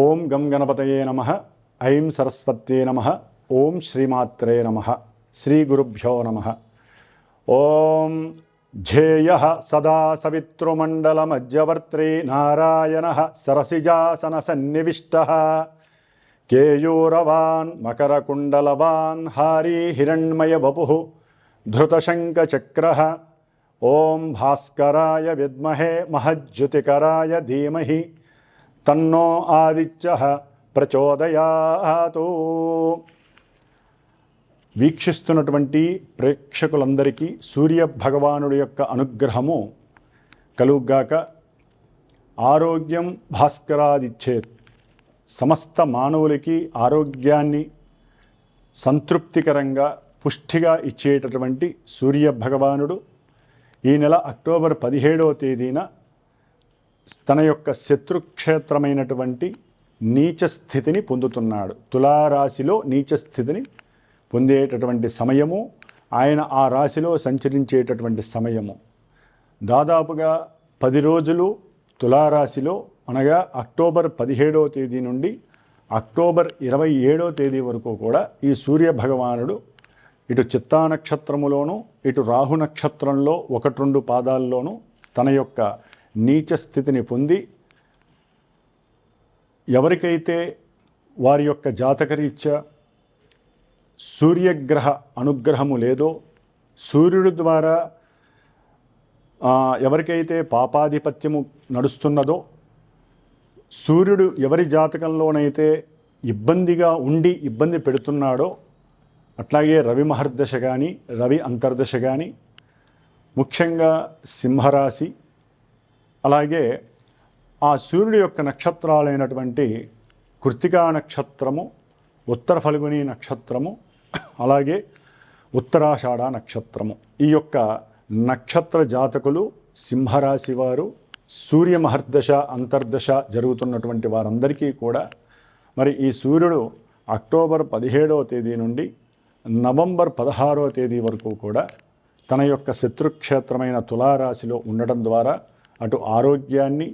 ఓం గం గణపతయే నమ ఐం సరస్వత్యే నమ ఓం శ్రీమాత్రే నమ శ్రీ గురుభ్యో నమ. ఓం ధ్యేయ సదా సవితృమండలమజ్జవర్త్రీ నారాయణ సరసిజాసన సన్నివిష్ట. కేయూరవాన్ మకరకుండలవాన్ హారీ హిరణ్మయ వపు ధృతశంకచక్ర ఓం భాస్కరాయ విద్మహే మహజ్యుతికరాయ ధీమహి. తన్నో ఆదిత్య ప్రచోదయాతు. వీక్షిస్తున్నటువంటి ప్రేక్షకులందరికీ సూర్య భగవానుడి యొక్క అనుగ్రహము కలుగ్గాక ఆరోగ్యం భాస్కరాదిచ్చేత్. సమస్త మానవులకి ఆరోగ్యాన్ని సంతృప్తికరంగా పుష్టిగా ఇచ్చేటటువంటి సూర్య భగవానుడు ఈ నెల అక్టోబర్ పదిహేడవ తేదీన తన యొక్క శత్రుక్షేత్రమైనటువంటి నీచ స్థితిని పొందుతున్నాడు. తులారాశిలో నీచ స్థితిని పొందేటటువంటి సమయము ఆయన ఆ రాశిలో సంచరించేటటువంటి సమయము. దాదాపుగా పది రోజులు తులారాశిలో అనగా అక్టోబర్ పదిహేడవ తేదీ నుండి అక్టోబర్ ఇరవై ఏడవ తేదీ వరకు కూడా ఈ సూర్య భగవానుడు ఇటు చిత్తా నక్షత్రములోను ఇటు రాహు నక్షత్రంలో ఒకటి రెండు పాదాల్లోనూ తన యొక్క నీచ స్థితిని పొంది ఎవరికైతే వారి యొక్క జాతకరీత్యా సూర్యగ్రహ అనుగ్రహము లేదో సూర్యుడు ద్వారా ఎవరికైతే పాపాధిపత్యము నడుస్తున్నదో సూర్యుడు ఎవరి జాతకంలోనైతే ఇబ్బందిగా ఉండి ఇబ్బంది పెడుతున్నాడో అట్లాగే రవి మహర్దశ కానీ రవి అంతర్దశ కానీ ముఖ్యంగా సింహరాశి అలాగే ఆ సూర్యుడి యొక్క నక్షత్రాలైనటువంటి కృతికా నక్షత్రము ఉత్తర ఫల్గుని నక్షత్రము అలాగే ఉత్తరాషాఢ నక్షత్రము. ఈ యొక్క నక్షత్ర జాతకులు సింహరాశి వారు సూర్య మహర్దశ అంతర్దశ జరుగుతున్నటువంటి వారందరికీ కూడా మరి ఈ సూర్యుడు అక్టోబర్ పదిహేడవ తేదీ నుండి నవంబర్ పదహారవ తేదీ వరకు కూడా తన యొక్క శత్రుక్షేత్రమైన తులారాశిలో ఉండడం ద్వారా అటు ఆరోగ్యాన్ని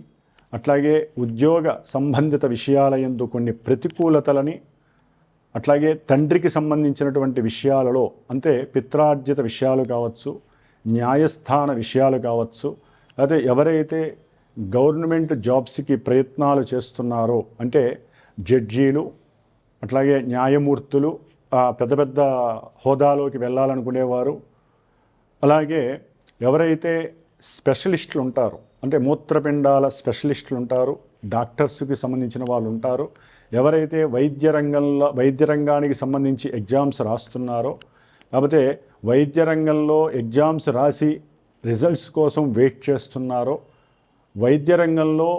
అట్లాగే ఉద్యోగ సంబంధిత విషయాల యందు కొన్ని ప్రతికూలతలని అట్లాగే తండ్రికి సంబంధించినటువంటి విషయాలలో అంటే పిత్రార్జిత విషయాలు కావచ్చు న్యాయస్థాన విషయాలు కావచ్చు లేకపోతే ఎవరైతే గవర్నమెంట్ జాబ్స్కి ప్రయత్నాలు చేస్తున్నారో అంటే జడ్జీలు అట్లాగే న్యాయమూర్తులు పెద్ద పెద్ద హోదాలోకి వెళ్ళాలనుకునేవారు అలాగే ఎవరైతే స్పెషలిస్టులు ఉంటారో అంటే మూత్రపిండాల స్పెషలిస్టులు ఉంటారు డాక్టర్స్కి సంబంధించిన వాళ్ళు ఉంటారు ఎవరైతే వైద్య రంగంలో వైద్య రంగానికి సంబంధించి ఎగ్జామ్స్ రాస్తున్నారో లేకపోతే వైద్య రంగంలో ఎగ్జామ్స్ రాసి రిజల్ట్స్ కోసం వెయిట్ చేస్తున్నారో వైద్య రంగంలో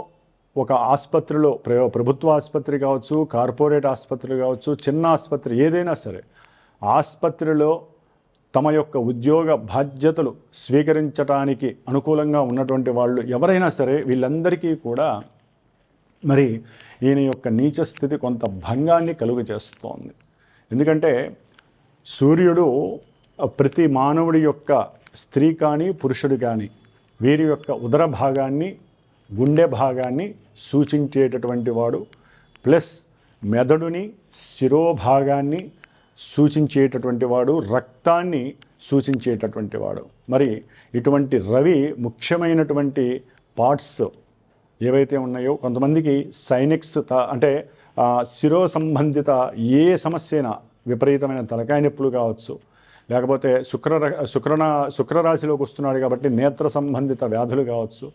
ఒక ఆసుపత్రిలో ప్ర- ప్రభుత్వ ఆసుపత్రి కావచ్చు కార్పొరేట్ ఆసుపత్రి కావచ్చు చిన్న ఆసుపత్రి ఏదైనా సరే ఆసుపత్రిలో తమ యొక్క ఉద్యోగ బాధ్యతలు స్వీకరించటానికి అనుకూలంగా ఉన్నటువంటి వాళ్ళు ఎవరైనా సరే వీళ్ళందరికీ కూడా మరి ఈయన యొక్క నీచ స్థితి కొంత భంగాన్ని కలుగు చేస్తోంది. ఎందుకంటే సూర్యుడు ప్రతి మానవుడి యొక్క స్త్రీ కానీ పురుషుడు కానీ వీరి యొక్క ఉదర భాగాన్ని గుండె భాగాన్ని సూచించేటటువంటి వాడు. ప్లస్ మెదడుని శిరోభాగాన్ని సూచించేటటువంటి వాడు రక్తాన్ని సూచించేటటువంటి వాడు. మరి ఇటువంటి రవి ముఖ్యమైనటువంటి పార్ట్స్ ఏవైతే ఉన్నాయో కొంతమందికి సైనిక్స్ త- అంటే శిరో సంబంధిత ఏ సమస్య అయినా విపరీతమైన తలకాయ నొప్పులు కావచ్చు లేకపోతే శుక్ర శుక్రన శుక్రరాశిలోకి వస్తున్నాడు కాబట్టి నేత్ర సంబంధిత వ్యాధులు కావచ్చు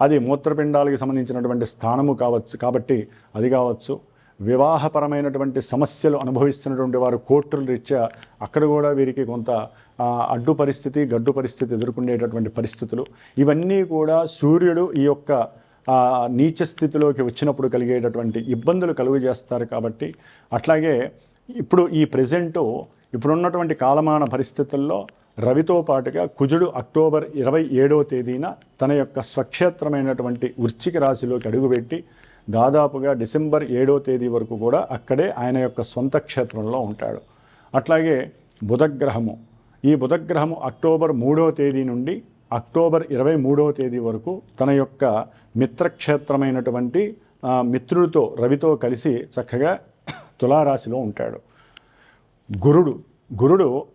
అది మూత్రపిండాలకి సంబంధించినటువంటి స్థానము కావచ్చు కాబట్టి అది కావచ్చు. వివాహపరమైనటువంటి సమస్యలు అనుభవిస్తున్నటువంటి వారు కోర్టుల రీత్యా అక్కడ కూడా వీరికి కొంత అడ్డు పరిస్థితి గడ్డు పరిస్థితి ఎదుర్కొనేటటువంటి పరిస్థితులు. ఇవన్నీ కూడా సూర్యుడు ఈ యొక్క నీచ స్థితిలోకి వచ్చినప్పుడు కలిగేటటువంటి ఇబ్బందులు కలుగు చేస్తారు కాబట్టి అట్లాగే ఇప్పుడు ఈ ప్రజెంటు ఇప్పుడున్నటువంటి కాలమాన పరిస్థితుల్లో రవితో పాటుగా కుజుడు అక్టోబర్ ఇరవై ఏడవ తేదీన తన యొక్క స్వక్షేత్రమైనటువంటి వృచ్చిక రాశిలోకి అడుగుపెట్టి దాదాపుగా డిసెంబర్ ఏడవ తేదీ వరకు కూడా అక్కడే ఆయన యొక్క స్వంత క్షేత్రంలో ఉంటాడు. అట్లాగే బుధగ్రహము. ఈ బుధగ్రహము అక్టోబర్ మూడో తేదీ నుండి అక్టోబర్ ఇరవై మూడో తేదీ వరకు తన యొక్క మిత్రక్షేత్రమైనటువంటి మిత్రుడితో రవితో కలిసి చక్కగా తులారాశిలో ఉంటాడు. గురుడు. గురుడు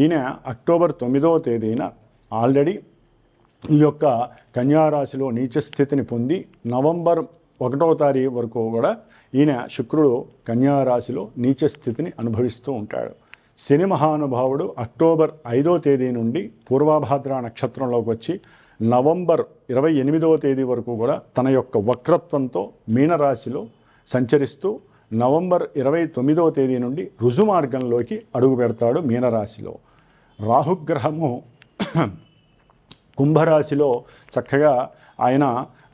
ఈయన అక్టోబర్ తొమ్మిదవ తేదీన ఆల్రెడీ ఈ యొక్క కన్యారాశిలో నీచ స్థితిని పొంది నవంబర్ ఒకటవ తారీఖు వరకు కూడా ఈయన శుక్రుడు కన్యారాశిలో నీచ స్థితిని అనుభవిస్తూ ఉంటాడు. శని మహానుభావుడు అక్టోబర్ ఐదో తేదీ నుండి పూర్వాభాద్ర నక్షత్రంలోకి వచ్చి నవంబర్ ఇరవై ఎనిమిదవ తేదీ వరకు కూడా తన యొక్క వక్రత్వంతో మీనరాశిలో సంచరిస్తూ నవంబర్ ఇరవై తొమ్మిదవ తేదీ నుండి రుజు మార్గంలోకి అడుగు పెడతాడు మీనరాశిలో. రాహుగ్రహము కుంభరాశిలో చక్కగా ఆయన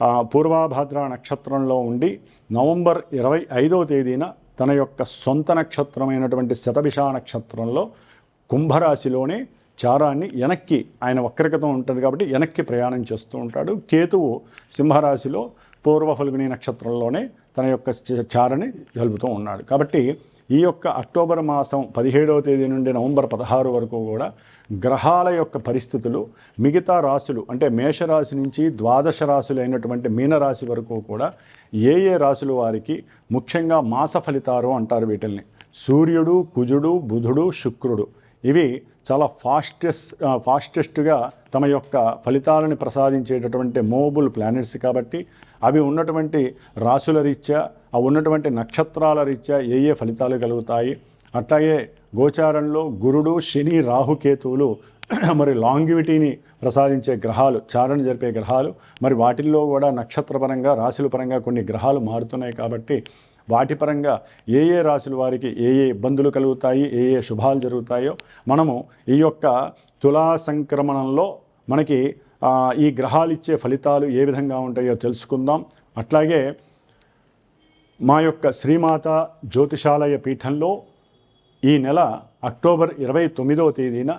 ఆ, పూర్వాభాద్ర నక్షత్రంలో ఉండి నవంబర్ ఇరవై ఐదవ తేదీన తన యొక్క సొంత నక్షత్రమైనటువంటి శతభిష నక్షత్రంలో కుంభరాశిలోనే చారాన్ని వెనక్కి ఆయన వక్రగతం ఉంటుంది కాబట్టి వెనక్కి ప్రయాణం చేస్తూ ఉంటాడు. కేతువు సింహరాశిలో పూర్వ ఫల్గుని నక్షత్రంలోనే తన యొక్క చారని జలుపుతూ ఉన్నాడు. కాబట్టి ఈ యొక్క అక్టోబర్ మాసం పదిహేడవ తేదీ నుండి నవంబర్ పదహారు వరకు కూడా గ్రహాల యొక్క పరిస్థితులు మిగతా రాశులు అంటే మేషరాశి నుంచి ద్వాదశ రాశులు అయినటువంటి మీనరాశి వరకు కూడా ఏ ఏ రాశుల వారికి ముఖ్యంగా మాస ఫలితాలు అంటారు వీటిల్ని. సూర్యుడు కుజుడు బుధుడు శుక్రుడు. ఇవి చాలా ఫాస్టెస్ట్ ఫాస్టెస్ట్గా తమ యొక్క ఫలితాలను ప్రసాదించేటటువంటి మోబుల్ ప్లానెట్స్ కాబట్టి అవి ఉన్నటువంటి రాశుల రీత్యా అవి ఉన్నటువంటి నక్షత్రాల రీత్యా ఏ ఏ ఫలితాలు కలుగుతాయి. అట్లాగే గోచారంలో గురుడు శని రాహుకేతువులు మరి లాంగివిటీని ప్రసాదించే గ్రహాలు చారణ జరిపే గ్రహాలు మరి వాటిల్లో కూడా నక్షత్రపరంగా రాశుల పరంగా కొన్ని గ్రహాలు మారుతున్నాయి కాబట్టి వాటి పరంగా ఏ ఏ రాశుల వారికి ఏ ఏ ఇబ్బందులు కలుగుతాయి ఏ ఏ శుభాలు జరుగుతాయో మనము ఈ యొక్క తులా సంక్రమణంలో మనకి ఈ గ్రహాలు ఇచ్చే ఫలితాలు ఏ విధంగా ఉంటాయో తెలుసుకుందాం. అట్లాగే మా యొక్క శ్రీమాత జ్యోతిషాలయ పీఠంలో ఈ నెల అక్టోబర్ ఇరవై తొమ్మిదవ తేదీన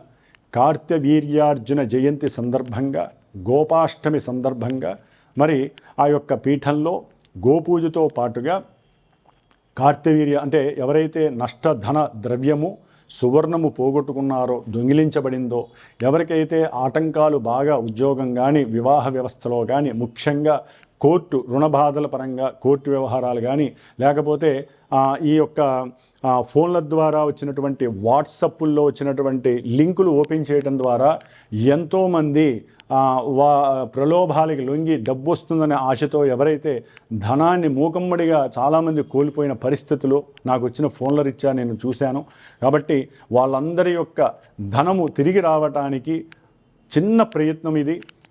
కార్తవీర్యార్జున జయంతి సందర్భంగా గోపాష్టమి సందర్భంగా మరి ఆ యొక్క పీఠంలో గోపూజతో పాటుగా కార్తవీర్య అంటే ఎవరైతే నష్టధన ద్రవ్యము సువర్ణము పోగొట్టుకున్నారో దొంగిలించబడిందో ఎవరికైతే ఆటంకాలు బాగా ఉద్యోగం కానీ వివాహ వ్యవస్థలో కానీ ముఖ్యంగా కోర్టు రుణబాధల పరంగా కోర్టు వ్యవహారాలు కానీ లేకపోతే ఈ యొక్క ఫోన్ల ద్వారా వచ్చినటువంటి వాట్సప్పుల్లో వచ్చినటువంటి లింకులు ఓపెన్ చేయడం ద్వారా ఎంతోమంది వా ప్రలోభాలకి లొంగి డబ్బు వస్తుందనే ఆశతో ఎవరైతే ధనాన్ని మూకమ్మడిగా చాలామంది కోల్పోయిన పరిస్థితులు నాకు వచ్చిన ఫోన్ల రీత్యా నేను చూశాను. కాబట్టి వాళ్ళందరి యొక్క ధనము తిరిగి రావటానికి చిన్న ప్రయత్నం ఇది.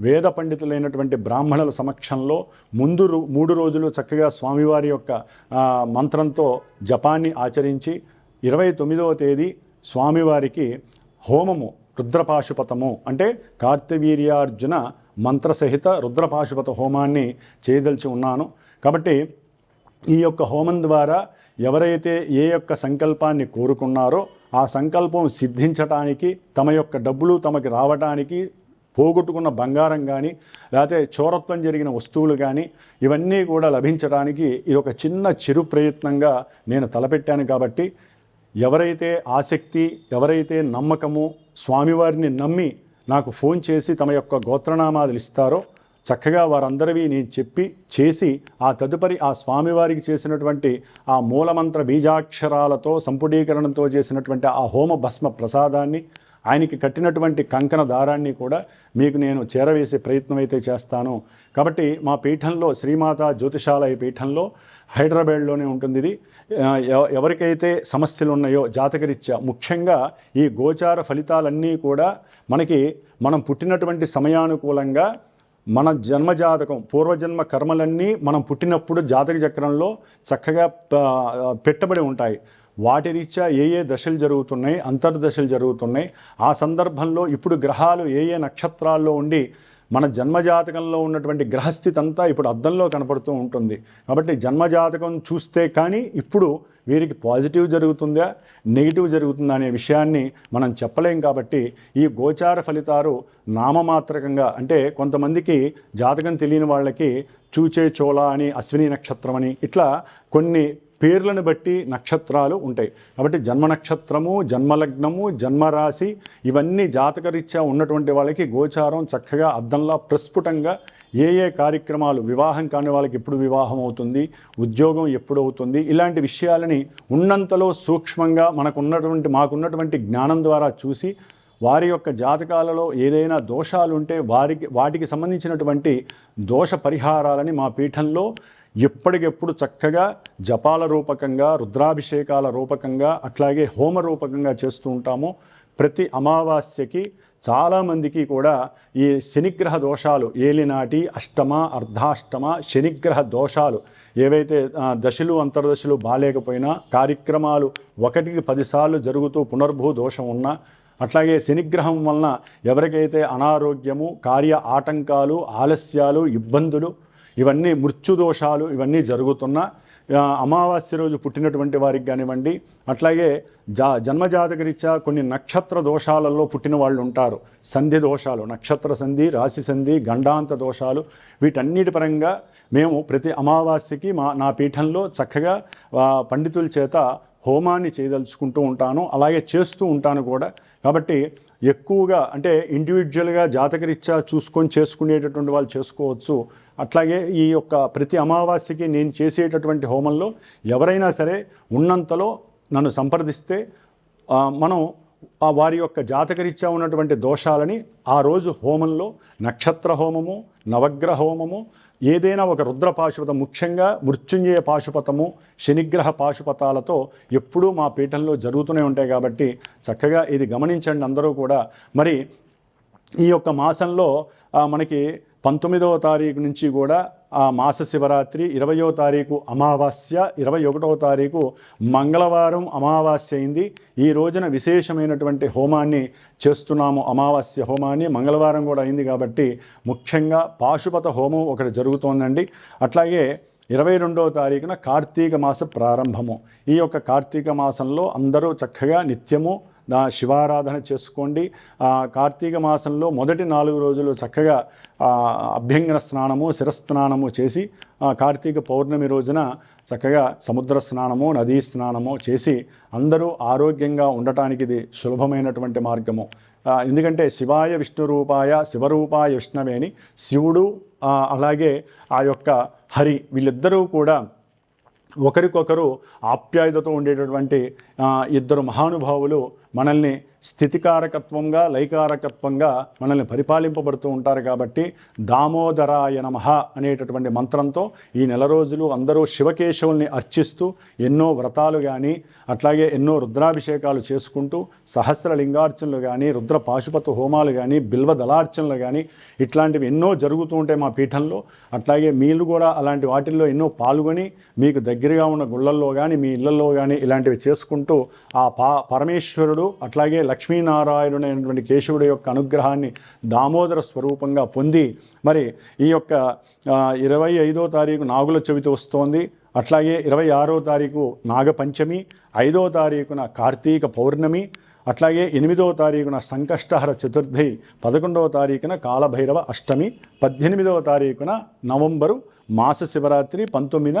వేద పండితులైనటువంటి బ్రాహ్మణుల సమక్షంలో ముందు మూడు రోజులు చక్కగా స్వామివారి యొక్క మంత్రంతో జపాన్ని ఆచరించి ఇరవై తొమ్మిదవ తేదీ స్వామివారికి హోమము రుద్రపాశుపతము అంటే కార్తవీర్యార్జున మంత్రసహిత రుద్రపాశుపత హోమాన్ని చేయదలిచి ఉన్నాను. కాబట్టి ఈ యొక్క హోమం ద్వారా ఎవరైతే ఏ యొక్క సంకల్పాన్ని కోరుకున్నారో ఆ సంకల్పం సిద్ధించటానికి తమ యొక్క డబ్బులు తమకి రావటానికి పోగొట్టుకున్న బంగారం కానీ లేకపోతే చోరత్వం జరిగిన వస్తువులు కానీ ఇవన్నీ కూడా లభించడానికి ఇది ఒక చిన్న చిరు ప్రయత్నంగా నేను తలపెట్టాను కాబట్టి ఎవరైతే ఆసక్తి ఎవరైతే నమ్మకము స్వామివారిని నమ్మి నాకు ఫోన్ చేసి తమ యొక్క గోత్రనామాలు ఇస్తారో చక్కగా వారందరివి నేను చెప్పి చేసి ఆ తదుపరి ఆ స్వామివారికి చేసినటువంటి ఆ మూలమంత్ర బీజాక్షరాలతో సంపుడీకరణతో చేసినటువంటి ఆ హోమ భస్మ ప్రసాదాన్ని ఆయనకి కట్టినటువంటి కంకణ దారాన్ని కూడా మీకు నేను చేరవేసే ప్రయత్నం అయితే చేస్తాను. కాబట్టి మా పీఠంలో శ్రీమాత జ్యోతిషాలయ పీఠంలో హైదరాబాద్లోనే ఉంటుంది ఇది. ఎవ- ఎవరికైతే సమస్యలు ఉన్నాయో జాతకరీత్యా ముఖ్యంగా ఈ గోచార ఫలితాలన్నీ కూడా మనకి మనం పుట్టినటువంటి సమయానుకూలంగా మన జన్మజాతకం పూర్వజన్మ కర్మలన్నీ మనం పుట్టినప్పుడు జాతక చక్రంలో చక్కగా పెట్టబడి ఉంటాయి. వాటి రీత్యా ఏ ఏ దశలు జరుగుతున్నాయి అంతర్దశలు జరుగుతున్నాయి ఆ సందర్భంలో ఇప్పుడు గ్రహాలు ఏ ఏ నక్షత్రాల్లో ఉండి మన జన్మజాతకంలో ఉన్నటువంటి గ్రహస్థితి అంతా ఇప్పుడు అద్దంలో కనపడుతూ ఉంటుంది. కాబట్టి జన్మజాతకం చూస్తే కానీ ఇప్పుడు వీరికి పాజిటివ్ జరుగుతుందా నెగిటివ్ జరుగుతుందా అనే విషయాన్ని మనం చెప్పలేం కాబట్టి ఈ గోచార ఫలితాలు నామమాత్రకంగా అంటే కొంతమందికి జాతకం తెలియని వాళ్ళకి చూచే చోళ అని అశ్విని నక్షత్రం అని ఇట్లా కొన్ని పేర్లను బట్టి నక్షత్రాలు ఉంటాయి. కాబట్టి జన్మ నక్షత్రము జన్మలగ్నము జన్మరాశి ఇవన్నీ జాతకరీత్యా ఉన్నటువంటి వాళ్ళకి గోచారం చక్కగా అద్దంలా ప్రస్ఫుటంగా ఏ ఏ కార్యక్రమాలు వివాహం కాని వాళ్ళకి ఎప్పుడు వివాహం అవుతుంది ఉద్యోగం ఎప్పుడు అవుతుంది ఇలాంటి విషయాలని ఉన్నంతలో సూక్ష్మంగా మనకున్నటువంటి మాకున్నటువంటి జ్ఞానం ద్వారా చూసి వారి యొక్క జాతకాలలో ఏదైనా దోషాలు ఉంటే వారికి వాటికి సంబంధించినటువంటి దోష పరిహారాలని మా పీఠంలో ఎప్పటికెప్పుడు చక్కగా జపాల రూపకంగా రుద్రాభిషేకాల రూపకంగా అట్లాగే హోమ రూపకంగా చేస్తూ ఉంటాము. ప్రతి అమావాస్యకి చాలామందికి కూడా ఈ శనిగ్రహ దోషాలు ఏలినాటి అష్టమ అర్ధాష్టమ శనిగ్రహ దోషాలు ఏవైతే దశలు అంతర్దశలు బాలేకపోయినా కార్యక్రమాలు ఒకటికి పదిసార్లు జరుగుతూ పునర్భూ దోషం ఉన్నా అట్లాగే శనిగ్రహం వలన ఎవరికైతే అనారోగ్యము కార్య ఆటంకాలు ఆలస్యాలు ఇబ్బందులు ఇవన్నీ మృత్యుదోషాలు ఇవన్నీ జరుగుతున్నా అమావాస్య రోజు పుట్టినటువంటి వారికి కానివ్వండి అట్లాగే జా జన్మజాతకరీత్యా కొన్ని నక్షత్ర దోషాలలో పుట్టిన వాళ్ళు ఉంటారు. సంధి దోషాలు నక్షత్ర సంధి రాశి సంధి గండాంత దోషాలు వీటన్నిటి పరంగా మేము ప్రతి అమావాస్యకి మా నా పీఠంలో చక్కగా పండితుల చేత హోమాన్ని చేయదలుచుకుంటూ ఉంటాను అలాగే చేస్తూ ఉంటాను కూడా. కాబట్టి ఎక్కువగా అంటే ఇండివిజువల్గా జాతకరీత్యా చూసుకొని చేసుకునేటటువంటి వాళ్ళు చేసుకోవచ్చు. అట్లాగే ఈ యొక్క ప్రతి అమావాస్యకి నేను చేసేటటువంటి హోమంలో ఎవరైనా సరే ఉన్నంతలో నన్ను సంప్రదిస్తే మనం వారి యొక్క జాతకరీత్యా ఉన్నటువంటి దోషాలని ఆ రోజు హోమంలో నక్షత్ర హోమము నవగ్రహ హోమము ఏదైనా ఒక రుద్ర పాశుపతం ముఖ్యంగా మృత్యుంజయ పాశుపతము శనిగ్రహ పాశుపతాలతో ఎప్పుడూ మా పీఠంలో జరుగుతూనే ఉంటాయి కాబట్టి చక్కగా ఇది గమనించండి అందరూ కూడా. మరి ఈ యొక్క మాసంలో మనకి పంతొమ్మిదవ తారీఖు నుంచి కూడా ఆ మాస శివరాత్రి ఇరవయో తారీఖు అమావాస్య ఇరవై ఒకటవ తారీఖు మంగళవారం అమావాస్య అయింది. ఈ రోజున విశేషమైనటువంటి హోమాన్ని చేస్తున్నాము అమావాస్య హోమాన్ని. మంగళవారం కూడా అయింది కాబట్టి ముఖ్యంగా పాశుపత హోమం ఒకటి జరుగుతోందండి. అట్లాగే ఇరవై రెండవ తారీఖున కార్తీక మాస ప్రారంభము. ఈ యొక్క కార్తీక మాసంలో అందరూ చక్కగా నిత్యము దా శివారాధన చేసుకోండి. కార్తీక మాసంలో మొదటి నాలుగు రోజులు చక్కగా అభ్యంగన స్నానము శిరస్నానము చేసి కార్తీక పౌర్ణమి రోజున చక్కగా సముద్ర స్నానము నదీ స్నానము చేసి అందరూ ఆరోగ్యంగా ఉండటానికి ఇది సులభమైనటువంటి మార్గము. ఎందుకంటే శివాయ విష్ణు రూపాయ శివరూపాయ విష్ణవే అని శివుడు అలాగే ఆ యొక్క హరి వీళ్ళిద్దరూ కూడా ఒకరికొకరు ఆప్యాయతతో ఉండేటటువంటి ఇద్దరు మహానుభావులు మనల్ని స్థితికారకత్వంగా లైకారకత్వంగా మనల్ని పరిపాలింపబడుతూ ఉంటారు కాబట్టి దామోదరాయ నమః అనేటటువంటి మంత్రంతో ఈ నెల రోజులు అందరూ శివకేశవుల్ని అర్చిస్తూ ఎన్నో వ్రతాలు కానీ అట్లాగే ఎన్నో రుద్రాభిషేకాలు చేసుకుంటూ సహస్ర లింగార్చనలు కానీ రుద్ర పాశుపత హోమాలు కానీ బిల్వ దళార్చనలు కానీ ఇట్లాంటివి ఎన్నో జరుగుతూ ఉంటాయి మా పీఠంలో. అట్లాగే మీరు కూడా అలాంటి వాటిల్లో ఎన్నో పాల్గొని మీకు దగ్గరగా ఉన్న గుళ్ళల్లో కానీ మీ ఇళ్ళలో కానీ ఇలాంటివి చేసుకుంటూ ఆ పా పరమేశ్వరుడు అట్లాగే లక్ష్మీనారాయణుడు అయినటువంటి కేశవుడు యొక్క అనుగ్రహాన్ని దామోదర స్వరూపంగా పొంది మరి ఈ యొక్క ఇరవై ఐదో తారీఖు నాగుల చవితి వస్తోంది. అట్లాగే ఇరవై ఆరో తారీఖు నాగపంచమి ఐదో తారీఖున కార్తీక పౌర్ణమి అట్లాగే ఎనిమిదవ తారీఖున సంకష్టహర చతుర్థి పదకొండవ తారీఖున కాలభైరవ అష్టమి పద్దెనిమిదవ తారీఖున నవంబరు మాస శివరాత్రి పంతొమ్మిదిన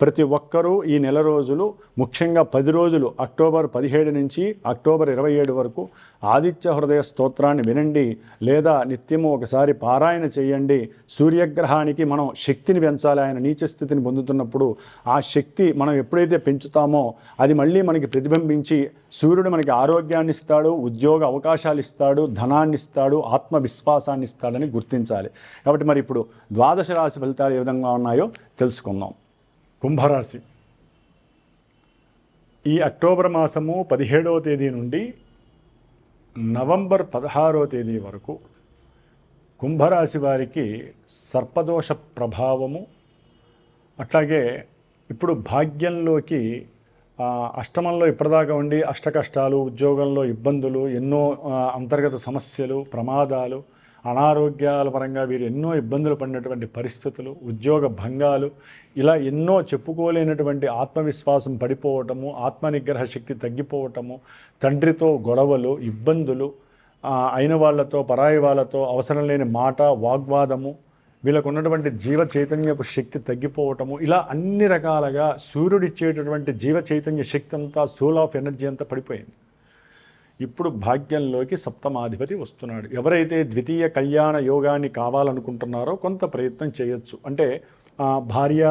ప్రతి ఒక్కరూ ఈ నెల రోజులు ముఖ్యంగా పది రోజులు అక్టోబర్ పదిహేడు నుంచి అక్టోబర్ ఇరవై ఏడు వరకు ఆదిత్య హృదయ స్తోత్రాన్ని వినండి లేదా నిత్యము ఒకసారి పారాయణ చేయండి. సూర్యగ్రహానికి మనం శక్తిని పెంచాలి. ఆయన నీచ స్థితిని పొందుతున్నప్పుడు ఆ శక్తి మనం ఎప్పుడైతే పెంచుతామో అది మళ్ళీ మనకి ప్రతిబింబించి సూర్యుడు మనకి ఆరోగ్యాన్ని ఇస్తాడు ఉద్యోగ అవకాశాలు ఇస్తాడు ధనాన్ని ఇస్తాడు ఆత్మవిశ్వాసాన్ని ఇస్తాడని గుర్తించాలి. కాబట్టి మరి ఇప్పుడు ద్వాదశ రాశి ఫలితాలు ఏ విధంగా ఉన్నాయో తెలుసుకుందాం. కుంభరాశి. ఈ అక్టోబర్ మాసము పదిహేడవ తేదీ నుండి నవంబర్ పదహారో తేదీ వరకు కుంభరాశి వారికి సర్పదోష ప్రభావము అట్లాగే ఇప్పుడు భాగ్యంలోకి అష్టమంలో ఇప్పటిదాకా ఉండి అష్ట కష్టాలు ఉద్యోగంలో ఇబ్బందులు ఎన్నో అంతర్గత సమస్యలు ప్రమాదాలు అనారోగ్యాల పరంగా వీరు ఎన్నో ఇబ్బందులు పడినటువంటి పరిస్థితులు ఉద్యోగ భంగాలు ఇలా ఎన్నో చెప్పుకోలేనటువంటి ఆత్మవిశ్వాసం పడిపోవటము ఆత్మనిగ్రహ శక్తి తగ్గిపోవటము తండ్రితో గొడవలు ఇబ్బందులు అయిన వాళ్ళతో పరాయి వాళ్ళతో అవసరం లేని మాట వాగ్వాదము వీళ్ళకు ఉన్నటువంటి జీవ చైతన్యపు శక్తి తగ్గిపోవటము ఇలా అన్ని రకాలుగా సూర్యుడిచ్చేటటువంటి జీవ చైతన్య శక్తి అంతా సోల్ ఆఫ్ ఎనర్జీ అంతా పడిపోయింది. ఇప్పుడు భాగ్యంలోకి సప్తమాధిపతి వస్తున్నాడు. ఎవరైతే ద్వితీయ కళ్యాణ యోగాన్ని కావాలనుకుంటున్నారో కొంత ప్రయత్నం చేయొచ్చు. అంటే భార్య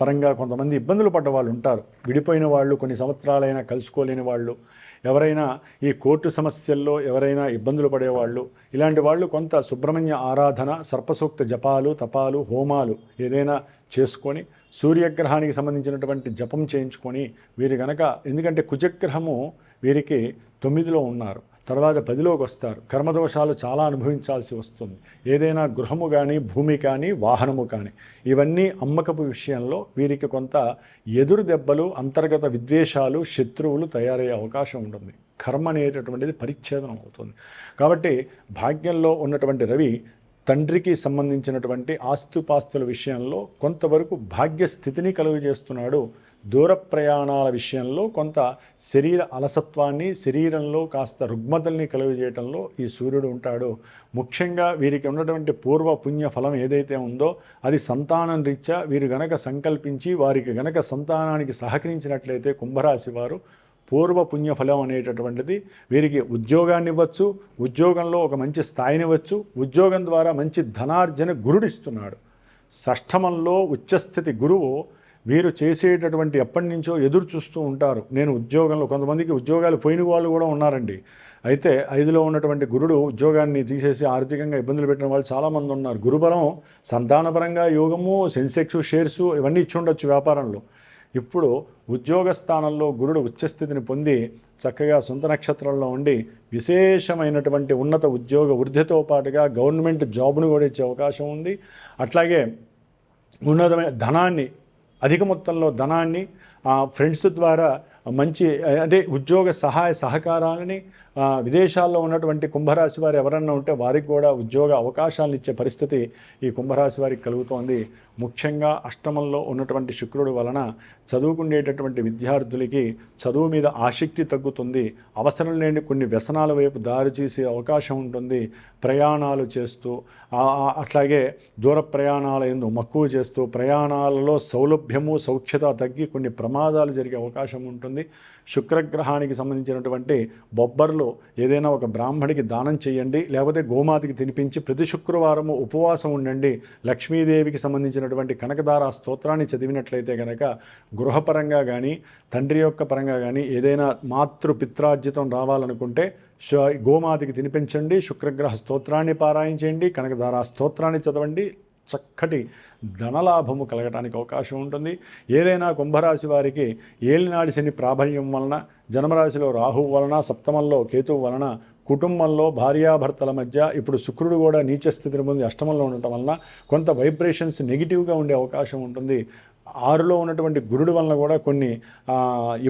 పరంగా కొంతమంది ఇబ్బందులు పడ్డ వాళ్ళు ఉంటారు. విడిపోయిన వాళ్ళు కొన్ని సంవత్సరాలైనా కలుసుకోలేని వాళ్ళు ఎవరైనా ఈ కోర్టు సమస్యల్లో ఎవరైనా ఇబ్బందులు పడేవాళ్ళు ఇలాంటి వాళ్ళు కొంత సుబ్రహ్మణ్య ఆరాధన సర్పసూక్త జపాలు తపాలు హోమాలు ఏదైనా చేసుకొని సూర్యగ్రహానికి సంబంధించినటువంటి జపం చేయించుకొని వీరు గనక ఎందుకంటే కుజగ్రహము వీరికి తొమ్మిదిలో ఉన్నారు. తర్వాత పదిలోకి వస్తారు. కర్మదోషాలు చాలా అనుభవించాల్సి వస్తుంది. ఏదైనా గృహము కానీ భూమి కానీ వాహనము కానీ ఇవన్నీ అమ్మకపు విషయంలో వీరికి కొంత ఎదురు దెబ్బలు అంతర్గత విద్వేషాలు శత్రువులు తయారయ్యే అవకాశం ఉంటుంది. కర్మ అనేటటువంటిది పరిచ్ఛేదనం అవుతుంది. కాబట్టి భాగ్యంలో ఉన్నటువంటి రవి తండ్రికి సంబంధించినటువంటి ఆస్తుపాస్తుల విషయంలో కొంతవరకు భాగ్యస్థితిని కలుగజేస్తున్నాడు. దూర ప్రయాణాల విషయంలో కొంత శరీర అలసత్వాన్ని శరీరంలో కాస్త రుగ్మతల్ని కలుగజేయటంలో ఈ సూర్యుడు ఉంటాడు. ముఖ్యంగా వీరికి ఉన్నటువంటి పూర్వ పుణ్య ఫలం ఏదైతే ఉందో అది సంతానం రీత్యా వీరు గనక సంకల్పించి వారికి గనక సంతానానికి సహకరించినట్లయితే కుంభరాశి వారు పూర్వ పుణ్యఫలం అనేటటువంటిది వీరికి ఉద్యోగాన్ని ఇవ్వచ్చు ఉద్యోగంలో ఒక మంచి స్థాయిని ఇవ్వచ్చు ఉద్యోగం ద్వారా మంచి ధనార్జన గురుడిస్తున్నాడు. షష్ఠమంలో ఉచ్చస్థితి గురువు వీరు చేసేటటువంటి ఎప్పటి నుంచో ఎదురు చూస్తూ ఉంటారు. నేను ఉద్యోగంలో కొంతమందికి ఉద్యోగాలు పోయిన వాళ్ళు కూడా ఉన్నారండి. అయితే ఐదులో ఉన్నటువంటి గురుడు ఉద్యోగాన్ని తీసేసి ఆర్థికంగా ఇబ్బందులు పెట్టిన వాళ్ళు చాలామంది ఉన్నారు. గురుబలం సంతానపరంగా యోగము సెన్సెక్స్ షేర్స్ ఇవన్నీ ఇచ్చి ఉండొచ్చు వ్యాపారంలో. ఇప్పుడు ఉద్యోగ స్థానంలో గురుడు ఉచ్చస్థితిని పొంది చక్కగా సొంత నక్షత్రంలో ఉండి విశేషమైనటువంటి ఉన్నత ఉద్యోగ వృద్ధితో పాటుగా గవర్నమెంట్ జాబ్ను కూడా ఇచ్చే అవకాశం ఉంది. అట్లాగే ఉన్నతమైన ధనాన్ని అధిక మొత్తంలో ధనాన్ని ఆ, ఫ్రెండ్స్ ద్వారా మంచి అంటే ఉద్యోగ సహాయ సహకారాలని విదేశాల్లో ఉన్నటువంటి కుంభరాశి వారు ఎవరన్నా ఉంటే వారికి కూడా ఉద్యోగ అవకాశాలను ఇచ్చే పరిస్థితి ఈ కుంభరాశి వారికి కలుగుతోంది. ముఖ్యంగా అష్టమంలో ఉన్నటువంటి శుక్రుడు వలన చదువుకునేటటువంటి విద్యార్థులకి చదువు మీద ఆసక్తి తగ్గుతుంది. అవసరం లేని కొన్ని వ్యసనాల వైపు దారి చేసే అవకాశం ఉంటుంది. ప్రయాణాలు చేస్తూ అట్లాగే దూర ప్రయాణాల ఎందు మక్కువ చేస్తూ ప్రయాణాలలో సౌలభ్యము సౌఖ్యత తగ్గి కొన్ని ప్రమాదాలు జరిగే అవకాశం ఉంటుంది. శుక్రగ్రహానికి సంబంధించినటువంటి బొబ్బర్లో ఏదైనా ఒక బ్రాహ్మడికి దానం చేయండి లేకపోతే గోమాతకి తినిపించి ప్రతి శుక్రవారము ఉపవాసం ఉండండి. లక్ష్మీదేవికి సంబంధించినటువంటి కనకదార స్తోత్రాన్ని చదివినట్లయితే కనుక గృహపరంగా కానీ తండ్రి యొక్క పరంగా కానీ ఏదైనా మాతృ పిత్రార్జితం రావాలనుకుంటే శ- గోమాతకి తినిపించండి శుక్రగ్రహ స్తోత్రాన్ని పారాయించండి కనకదార స్తోత్రాన్ని చదవండి చక్కటి ధనలాభము కలగటానికి అవకాశం ఉంటుంది. ఏదైనా కుంభరాశి వారికి ఏలినాడి శని ప్రాబల్యం వలన జన్మరాశిలో రాహువు వలన సప్తమంలో కేతువు వలన కుటుంబంలో భార్యాభర్తల మధ్య ఇప్పుడు శుక్రుడు కూడా నీచ స్థితిని పొంది అష్టమంలో ఉండటం వలన కొంత వైబ్రేషన్స్ నెగిటివ్గా ఉండే అవకాశం ఉంటుంది. ఆరులో ఉన్నటువంటి గురుడు వలన కూడా కొన్ని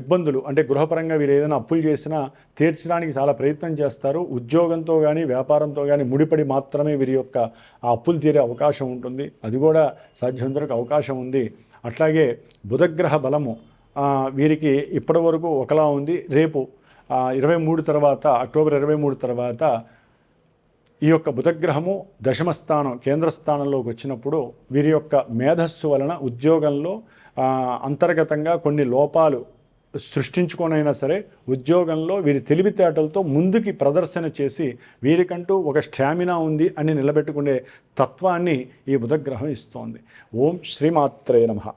ఇబ్బందులు అంటే గృహపరంగా వీరు ఏదైనా అప్పులు చేసినా తీర్చడానికి చాలా ప్రయత్నం చేస్తారు. ఉద్యోగంతో కానీ వ్యాపారంతో కానీ ముడిపడి మాత్రమే వీరి యొక్క ఆ అప్పులు తీరే అవకాశం ఉంటుంది. అది కూడా సాధ్యమైనంతవరకు అవకాశం ఉంది. అట్లాగే బుధగ్రహ బలము వీరికి ఇప్పటి వరకు ఒకలా ఉంది. రేపు ఇరవై మూడు తర్వాత అక్టోబర్ ఇరవై మూడు తర్వాత ఈ యొక్క బుధగ్రహము దశమ స్థానం కేంద్ర స్థానంలోకి వచ్చినప్పుడు వీరి యొక్క మేధస్సు వలన ఉద్యోగంలో అంతర్గతంగా కొన్ని లోపాలు సృష్టించుకొనైనా సరే ఉద్యోగంలో వీరి తెలివితేటలతో ముందుకి ప్రదర్శన చేసి వీరికంటూ ఒక స్టామినా ఉంది అని నిలబెట్టుకునే తత్వాన్ని ఈ బుధగ్రహం ఇస్తోంది. ఓం శ్రీమాత్రే నమః.